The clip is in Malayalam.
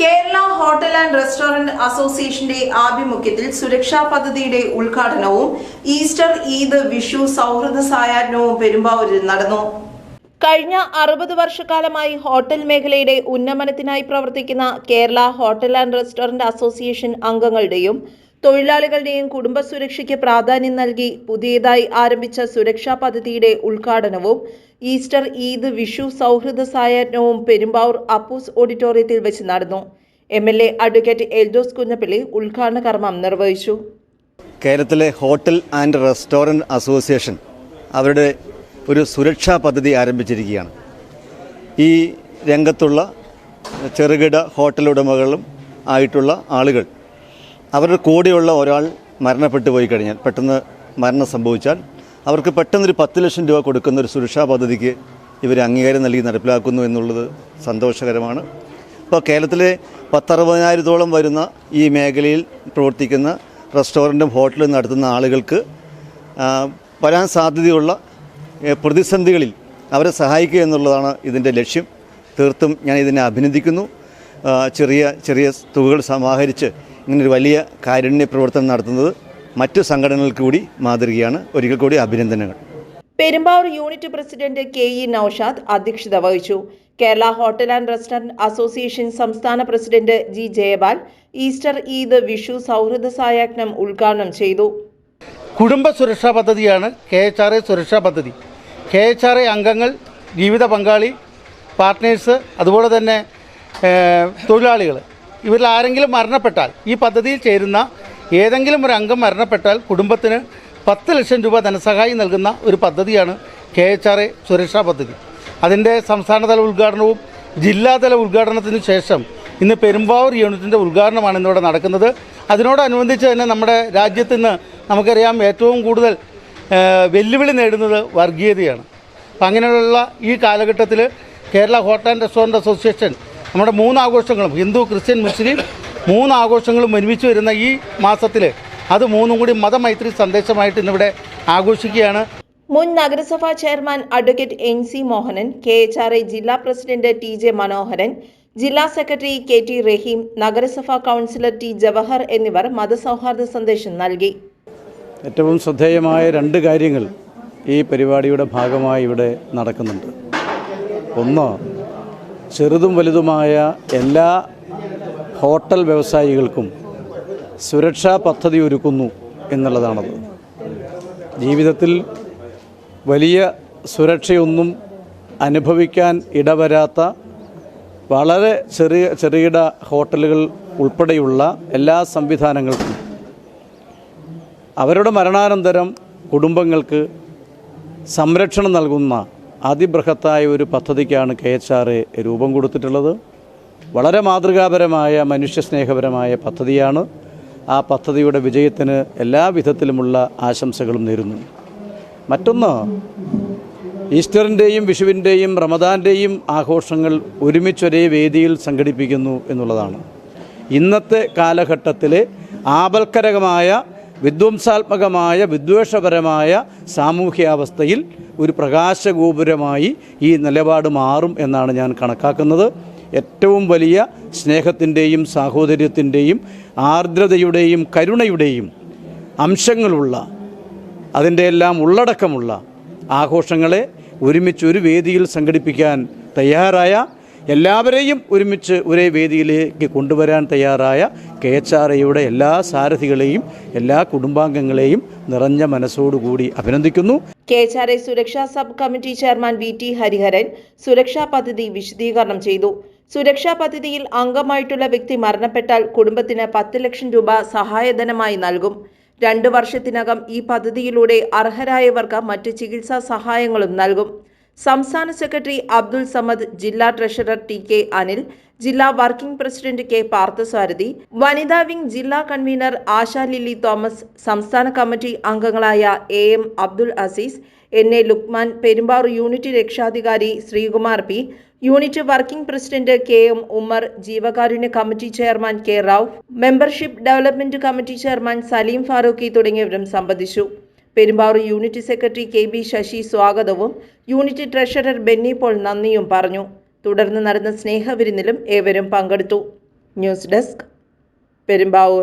കേരള ഹോട്ടൽ ആൻഡ് റെസ്റ്റോറന്റ് അസോസിയേഷന്റെ ആഭിമുഖ്യത്തിൽ സുരക്ഷാ പദ്ധതിയുടെ ഉദ്ഘാടനവും ഈസ്റ്റർ ഈദ് വിഷു സൗഹൃദ സായാഹ്നവും പെരുമ്പാവൂരിൽ നടന്നു. കഴിഞ്ഞ അറുപത് വർഷക്കാലമായി ഹോട്ടൽ മേഖലയുടെ ഉന്നമനത്തിനായി പ്രവർത്തിക്കുന്ന Kerala hotel and restaurant association അംഗങ്ങളുടെയും തൊഴിലാളികളുടെയും കുടുംബ സുരക്ഷയ്ക്ക് പ്രാധാന്യം നൽകി പുതിയതായി ആരംഭിച്ച സുരക്ഷാ പദ്ധതിയുടെ ഉദ്ഘാടനവും ഈസ്റ്റർ ഈദ് വിഷു സൗഹൃദ സായാഹ്നവും പെരുമ്പാവൂർ അപ്പൂസ് ഓഡിറ്റോറിയത്തിൽ വെച്ച് നടന്നു. M L A advocate Eldhose Kunjappally ഉദ്ഘാടന കർമ്മം നിർവഹിച്ചു. കേരളത്തിലെ ഹോട്ടൽ ആൻഡ് റെസ്റ്റോറന്റ് അസോസിയേഷൻ അവരുടെ ഒരു സുരക്ഷാ പദ്ധതി ആരംഭിച്ചിരിക്കുകയാണ്. ഈ രംഗത്തുള്ള ചെറുകിട ഹോട്ടൽ ഉടമകളും ആയിട്ടുള്ള ആളുകൾ അവരുടെ കൂടെയുള്ള ഒരാൾ മരണപ്പെട്ടു പോയി കഴിഞ്ഞാൽ പെട്ടെന്ന് മരണം സംഭവിച്ചാൽ അവർക്ക് പെട്ടെന്നൊരു പത്ത് ലക്ഷം രൂപ കൊടുക്കുന്ന ഒരു സുരക്ഷാ പദ്ധതിക്ക് ഇവർ അംഗീകാരം നൽകി നടപ്പിലാക്കുന്നു എന്നുള്ളത് സന്തോഷകരമാണ്. ഇപ്പോൾ കേരളത്തിലെ പത്തറുപതിനായിരത്തോളം വരുന്ന ഈ മേഖലയിൽ പ്രവർത്തിക്കുന്ന റെസ്റ്റോറന്റും ഹോട്ടലും നടത്തുന്ന ആളുകൾക്ക് വരാൻ സാധ്യതയുള്ള പ്രതിസന്ധികളിൽ അവരെ സഹായിക്കുക എന്നുള്ളതാണ് ഇതിന്റെ ലക്ഷ്യം. തീർത്തും ഞാൻ ഇതിനെ അഭിനന്ദിക്കുന്നു. ചെറിയ ചെറിയ തുകകൾ സമാഹരിച്ച് ഇങ്ങനൊരു വലിയ കാരുണ്യ പ്രവർത്തനം നടത്തുന്നത് മറ്റു സംഘടനകൾക്ക് കൂടി മാതൃകയാണ്. ഒരിക്കൽ കൂടി അഭിനന്ദനങ്ങൾ. Perumbavoor unit president K E Noushad അധ്യക്ഷത വഹിച്ചു. Kerala hotel and restaurant association സംസ്ഥാന president G Jayapal Easter Eid Vishu സൗഹൃദ സായാഹ്നം ഉദ്ഘാടനം ചെയ്തു. കുടുംബ സുരക്ഷാ പദ്ധതിയാണ് കെ എച്ച് ആർ എ സുരക്ഷാ പദ്ധതി. കെ എച്ച് ആർ എ അംഗങ്ങൾ ജീവിത പങ്കാളി പാർട്ട്നേഴ്സ് അതുപോലെ തന്നെ തൊഴിലാളികൾ ഇവരിൽ ആരെങ്കിലും മരണപ്പെട്ടാൽ ഈ പദ്ധതിയിൽ ചേരുന്ന ഏതെങ്കിലും ഒരു അംഗം മരണപ്പെട്ടാൽ കുടുംബത്തിന് പത്ത് ലക്ഷം രൂപ ധനസഹായം നൽകുന്ന ഒരു പദ്ധതിയാണ് കെ എച്ച് ആർ എ സുരക്ഷാ പദ്ധതി. അതിന്റെ സംസ്ഥാനതല ഉദ്ഘാടനവും ജില്ലാതല ഉദ്ഘാടനത്തിന് ശേഷം ഇന്ന് പെരുമ്പാവൂർ യൂണിറ്റിന്റെ ഉദ്ഘാടനമാണ് ഇന്നിവിടെ നടക്കുന്നത്. അതിനോടനുബന്ധിച്ച് തന്നെ നമ്മുടെ രാജ്യത്ത് നമുക്കറിയാം ഏറ്റവും കൂടുതൽ വെല്ലുവിളി നേടുന്നത് വർഗീയതയാണ്. അപ്പം അങ്ങനെയുള്ള ഈ കാലഘട്ടത്തിൽ Kerala hotel and restaurant association നമ്മുടെ മൂന്ന് ആഘോഷങ്ങളും ഹിന്ദു ക്രിസ്ത്യൻ മുസ്ലിം മൂന്ന് ആഘോഷങ്ങളും ഒരുമിച്ച് വരുന്ന ഈ മാസത്തിൽ അത് മൂന്നും കൂടി മതമൈത്രി സന്ദേശമായിട്ട് ഇന്നിവിടെ ആഘോഷിക്കുകയാണ്. മുൻ നഗരസഭാ chairman advocate N C Mohanan K H R I ജില്ലാ പ്രസിഡന്റ് ടി ജെ മനോഹരൻ ജില്ലാ സെക്രട്ടറി കെ ടി റഹീം നഗരസഭാ കൗൺസിലർ ടി ജവഹർ എന്നിവർ മതസൗഹാർദ്ദ സന്ദേശം നൽകി. ഏറ്റവും ശ്രദ്ധേയമായ രണ്ട് കാര്യങ്ങൾ ഈ പരിപാടിയുടെ ഭാഗമായി ഇവിടെ നടക്കുന്നുണ്ട്. ഒന്ന് ചെറുതും വലുതുമായ എല്ലാ ഹോട്ടൽ വ്യവസായികൾക്കും സുരക്ഷാ പദ്ധതി ഒരുക്കുന്നു എന്നുള്ളതാണത്. ജീവിതത്തിൽ വലിയ സുരക്ഷയൊന്നും അനുഭവിക്കാൻ ഇടവരാത്ത വളരെ ചെറിയ ചെറുകിട ഹോട്ടലുകൾ ഉൾപ്പെടെയുള്ള എല്ലാ സംവിധാനങ്ങൾക്കും അവരുടെ മരണാനന്തരം കുടുംബങ്ങൾക്ക് സംരക്ഷണം നൽകുന്ന അതിബൃഹത്തായ ഒരു പദ്ധതിക്കാണ് കെ എച്ച് ആർ രൂപം കൊടുത്തിട്ടുള്ളത്. വളരെ മാതൃകാപരമായ മനുഷ്യസ്നേഹപരമായ പദ്ധതിയാണ്. ആ പദ്ധതിയുടെ വിജയത്തിന് എല്ലാ വിധത്തിലുമുള്ള ആശംസകളും നേരുന്നു. മറ്റൊന്ന് ഈസ്റ്ററിന്റെയും വിഷുവിന്റെയും റമദാന്റെയും ആഘോഷങ്ങൾ ഒരുമിച്ചൊരേ വേദിയിൽ സംഘടിപ്പിക്കുന്നു എന്നുള്ളതാണ്. ഇന്നത്തെ കാലഘട്ടത്തിലെ ആപൽക്കരകമായ വിധ്വംസാത്മകമായ വിദ്വേഷപരമായ സാമൂഹ്യാവസ്ഥയിൽ ഒരു പ്രകാശഗോപുരമായി ഈ നിലപാട് മാറും എന്നാണ് ഞാൻ കണക്കാക്കുന്നത്. ഏറ്റവും വലിയ സ്നേഹത്തിന്റെയും സാഹോദര്യത്തിന്റെയും ആർദ്രതയുടെയും കരുണയുടെയും അംശങ്ങളുള്ള അതിന്റെ എല്ലാം ഉള്ളടക്കമുള്ള ആഘോഷങ്ങളെ ഒരുമിച്ച് ഒരു വേദിയിൽ സംഘടിപ്പിക്കാൻ തയ്യാറായ എല്ലാവരെയും ഒരുമിച്ച് ഒരേ വേദിയിലേക്ക് കൊണ്ടുവരാൻ തയ്യാറായ കെ എച്ച് ആർ ഐയുടെ എല്ലാ സാരഥികളെയും എല്ലാ കുടുംബാംഗങ്ങളെയും നിറഞ്ഞ മനസ്സോടുകൂടി അഭിനന്ദിക്കുന്നു. കെ എച്ച് ആർ ഐ സുരക്ഷാ sub committee chairman V T Hariharan സുരക്ഷാ പദ്ധതി വിശദീകരണം ചെയ്തു. സുരക്ഷാ പദ്ധതിയിൽ അംഗമായിട്ടുള്ള വ്യക്തി മരണപ്പെട്ടാൽ കുടുംബത്തിന് പത്ത് ലക്ഷം രൂപ സഹായധനമായി നൽകും. രണ്ടു വർഷത്തിനകം ഈ പദ്ധതിയിലൂടെ അർഹരായവർക്ക് മറ്റ് ചികിത്സാ സഹായങ്ങളും നൽകും. സംസ്ഥാന സെക്രട്ടറി അബ്ദുൾ സമദ് ജില്ലാ ട്രഷറർ ടി കെ അനിൽ ജില്ലാ വർക്കിംഗ് പ്രസിഡന്റ് കെ പാർത്ഥസാരഥി വനിതാ വിംഗ് ജില്ലാ കൺവീനർ ആശാ ലില്ലി തോമസ് സംസ്ഥാന കമ്മിറ്റി അംഗങ്ങളായ A M Abdul Aziz N A Lukman Perumbavoor unit രക്ഷാധികാരി Sreekumar P unit working president K M Ummer ജീവകാരുണ്യ committee chairman K Rao membership development committee chairman Saleem Farooqui തുടങ്ങിയവരും സംബന്ധിച്ചു. Perumbavoor unit secretary K B Sasi സ്വാഗതവും യൂണിറ്റ് ട്രഷറർ ബെന്നി പോൾ നന്ദിയും പറഞ്ഞു. തുടർന്ന് നടന്ന സ്നേഹവിരുന്നിലും ഏവരും പങ്കെടുത്തു. News desk Perumbavoor.